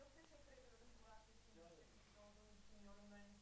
çok teşekkür ediyoruz Murat Yetkin. Rica ederim. Teşekkür olduğunuz için yorumlarınız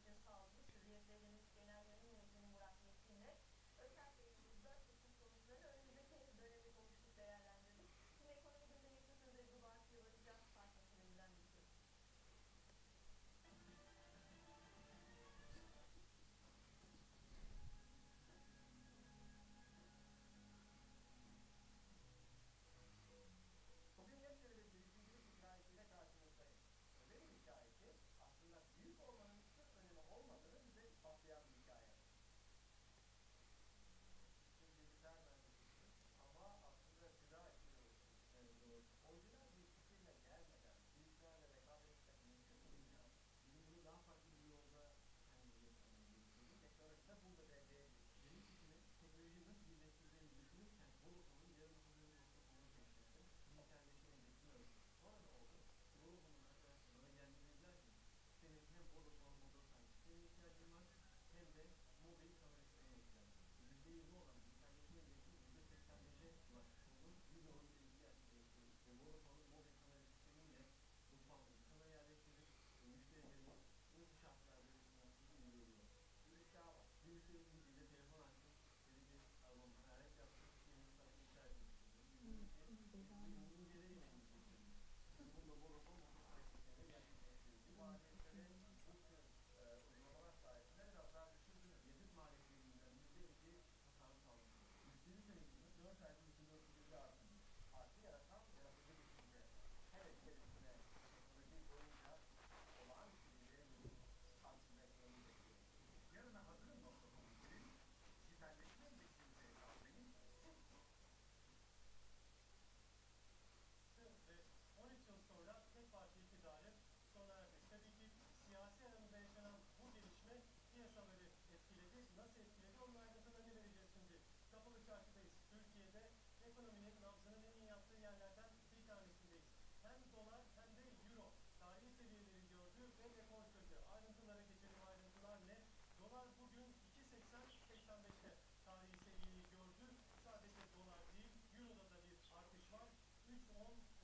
en iyi yaptığı yerlerden bir tanesindeyiz. Hem dolar hem de euro tarihi seviyeleri gördü ve rekor kırdı. Ayrıntılara geçelim. Ayrıntılar ne? Dolar bugün 2.80-85'te tarihi seviyeyi gördü. Sadece dolar değil, euroda da bir artış var. 3.10